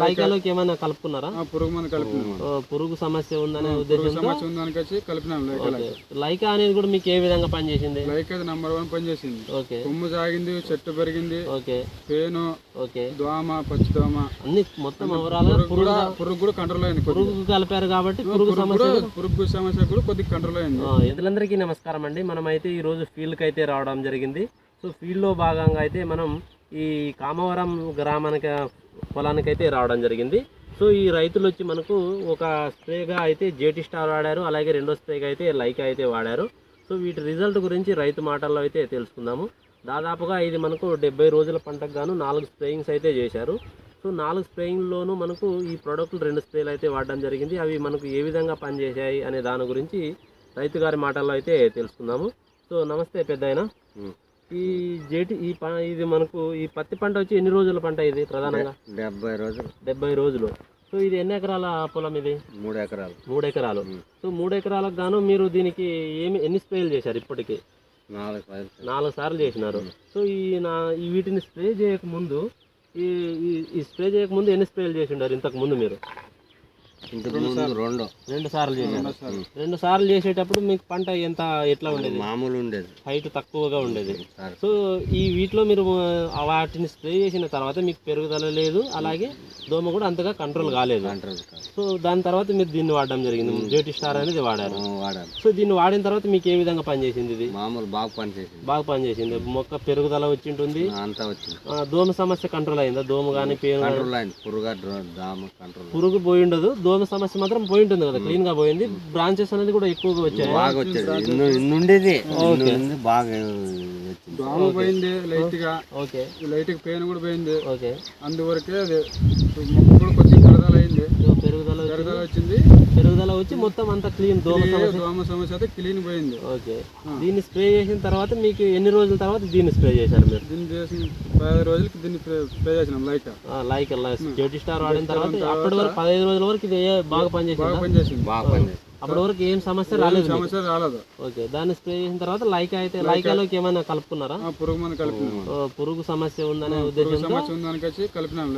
లైకాలోకి ఏమైనా కలుపుకున్నారా? పురుగు పురుగు సమస్య ఉందనే పురుగు ఉద్దేశంతో? సమస్య ఉందని వచ్చి కలిపినాం లైక్ అనేది కూడా మీకు ఏ విధంగా పనిచేసింది? లైక్ నంబర్ వన్ పని చేసింది ఓకే. కొమ్ము సాగింది చెట్టు పెరిగింది. ఓకే. పేను ఓకే. దోమ పచ్చి దోమ అన్ని మొత్తం ఓవరాల్ పురుగు పురుగు కూడా కంట్రోల్ అయింది. పురుగు కలిపారు కాబట్టి పురుగు సమస్య పురుగు సమస్య కూడా కొద్దిగా కంట్రోల్ అయింది. ఇతరులందరికీ నమస్కారం అండి. మనం అయితే ఈరోజు ఫీల్డ్కి అయితే రావడం జరిగింది. సో ఫీల్డ్లో భాగంగా అయితే మనం ఈ కామవరం గ్రామానికి పొలానికి అయితే రావడం జరిగింది. సో ఈ రైతులు వచ్చి మనకు ఒక స్ప్రేగా అయితే జేటీ స్టార్ వాడారు. అలాగే రెండో స్ప్రేగా అయితే లైకా అయితే వాడారు. సో వీటి రిజల్ట్ గురించి రైతు మాటల్లో అయితే తెలుసుకుందాము. దాదాపుగా ఇది మనకు డెబ్బై రోజుల పంటకు గాను నాలుగు స్ప్రేయింగ్స్ అయితే చేశారు. సో నాలుగు స్ప్రేయింగ్లోనూ మనకు ఈ ప్రోడక్ట్లు రెండు స్ప్రేలు అయితే వాడడం జరిగింది. అవి మనకు ఏ విధంగా పనిచేశాయి అనే దాని గురించి రైతు గారి మాటల్లో అయితే తెలుసుకుందాము. సో నమస్తే పెద్ద ఈ జేటి ఈ ప ఇది మనకు ఈ పత్తి పంట వచ్చి ఎన్ని రోజుల పంట ఇది ప్రధానంగా? డెబ్బై రోజులు. డెబ్బై రోజులు. సో ఇది ఎన్ని ఎకరాల పొలం ఇది? మూడు ఎకరాలు. మూడు ఎకరాలు. సో మూడు ఎకరాలకు గాను మీరు దీనికి ఏమి ఎన్ని స్ప్రేలు చేశారు ఇప్పటికి? నాలుగు పైరు నాలుగు సార్లు చేసినారు. సో ఈ నా ఈ వీటిని స్ప్రే చేయక ముందు ఈ ఈ- స్ప్రే చేయక ముందు ఎన్ని స్ప్రేలు చేసి ఉండారు ఇంతకు ముందు మీరు? రెండు రెండు. సార్లు చేశారు. రెండు సార్లు. చేసేటప్పుడు మీకు పంట ఎంత ఎట్లా ఉండేది? మామూలు ఉండేది. హైట్ తక్కువగా ఉండేది. సో ఈ వీటిలో మీరు వాటిని స్ప్రే చేసిన తర్వాత మీకు పెరుగుదల లేదు అలాగే దోమ కూడా అంతగా కంట్రోల్ కాలేదు. సో దాని తర్వాత మీరు దీన్ని వాడడం జరిగింది. జేటీ స్టార్ అనేది వాడారు. సో దీన్ని వాడిన తర్వాత మీకు ఏ విధంగా పనిచేసింది ఇది? మామూలు బాగా పనిచేసింది. బాగా పనిచేసింది. మొక్క పెరుగుదల వచ్చి ఉంటుంది అంతా వచ్చింది. దోమ సమస్య కంట్రోల్ అయిందా? దోమ కానీ పురుగు పోయి ఉండదు దోమ సమస్య మాత్రం పోయి ఉంటుంది కదా క్లీన్గా పోయింది. బ్రాంచెస్ అనేది కూడా ఎక్కువగా వచ్చాయి. బాగా వచ్చేది ఇన్ని ఇన్ని ఉండేది. ఇన్ని ఉంది బాగా వచ్చింది. దోమ పోయింది లైట్గా. ఓకే. లైట్ పెయిన్ కూడా పోయింది. ఓకే. అందువరకే అది మొక్క కూడా కొద్దిగా పెరదాలు అయింది సో పెరుగుదల వచ్చి- పెరదాలు వచ్చింది పెరుగుదల వచ్చి మొత్తం అంతా క్లీన్ దోమ సమస్య. దోమ సమస్య అయితే క్లీన్ పోయింది. ఓకే. దీన్ని స్ప్రే చేసిన తర్వాత మీకు ఎన్ని రోజుల తర్వాత దీన్ని స్ప్రే చేశారు మీరు? దీన్ని చేసిన పదహైదు రోజులకి దీన్ని స్ప్రే చేసినాం లైక్ ఆ, లైక్ జెటి స్టార్ వాడిన తర్వాత అప్పటి వరకు పదహైదు రోజుల వరకు ఇది ఏ- బాగా పనిచేసింది? బాగా పనిచేసింది. బాగా పనిచేసింది. అప్పటి వరకు ఏం సమస్య రాలేదు. సమస్య రాలేదు. ఓకే దాన్ని స్ప్రే చేసిన తర్వాత లైక్ అయితే లైకాలోకి ఏమైనా కలుపుకున్నారా? ఆ, పురుగు మందు కలిపినాం. పురుగు సమస్య ఉందనే పురుగు ఉద్దేశంతో? సమస్య ఉందని కలిపినాం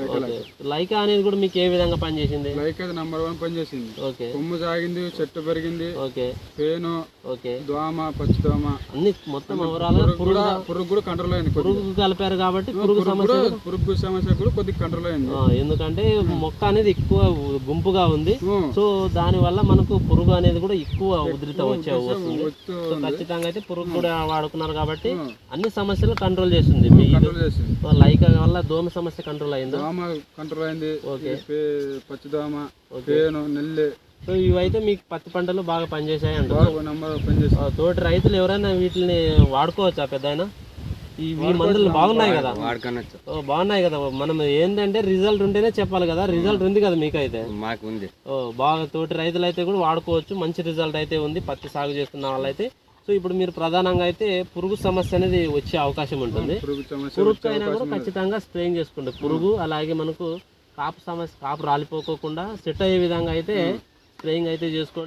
లైక్ అనేది కూడా మీకు ఏ విధంగా పనిచేసింది? లైక్ అది నంబర్ వన్ పని చేసింది ఓకే. కొమ్ము సాగింది చెట్టు పెరిగింది ఓకే. పేను ఓకే. దోమ పచ్చి దోమ. అన్ని మొత్తం ఓవరాల్ పురుగు పురుగు కూడా కంట్రోల్ అయింది. పురుగు కలిపారు కాబట్టి పురుగు సమస్య పురుగు సమస్య కూడా కొద్దిగా కంట్రోల్ అయింది. ఎందుకంటే మొక్క అనేది ఎక్కువ గుంపుగా ఉంది. సో దాని వల్ల మనకు పురుగు అనేది కూడా ఎక్కువ ఉధృత వచ్చే వస్తుంది వస్తూ సో ఖచ్చితంగా అయితే పురుగు కూడా వాడుకున్నారు కాబట్టి. అన్ని సమస్యలు కంట్రోల్ చేస్తుంది. లైక్ వల్ల దోమ సమస్య కంట్రోల్ అయిందా? దోమ కంట్రోల్ అయింది. ఓకే. ఈ పే- పచ్చి దోమ పేను నెల్లి. సో ఇవైతే మీకు పత్తి పంటలు బాగా పనిచేసాయి అంటారు ఆ, తోటి రైతులు ఎవరైనా వీటిని వాడుకోవచ్చా పెద్ద ఈ మందులు బాగున్నాయి కదా. బాగున్నాయి కదా. మనం ఏంటంటే రిజల్ట్ ఉంటేనే చెప్పాలి కదా. రిజల్ట్ ఉంది కదా మీకైతే. మాకు ఉంది ఓ బాగా తోటి రైతులు అయితే కూడా వాడుకోవచ్చు. మంచి రిజల్ట్ అయితే ఉంది. పత్తి సాగు చేస్తున్న వాళ్ళైతే. సో ఇప్పుడు మీరు ప్రధానంగా అయితే పురుగు సమస్య అనేది వచ్చే అవకాశం ఉంటుంది. పురుగు అయినా కూడా ఖచ్చితంగా స్ప్రేయింగ్ చేసుకోండి పురుగు అలాగే మనకు కాపు సమస్య కాపు రాలిపోకోకుండా సెట్ అయ్యే విధంగా అయితే స్ప్రేయింగ్ అయితే చేసుకోండి.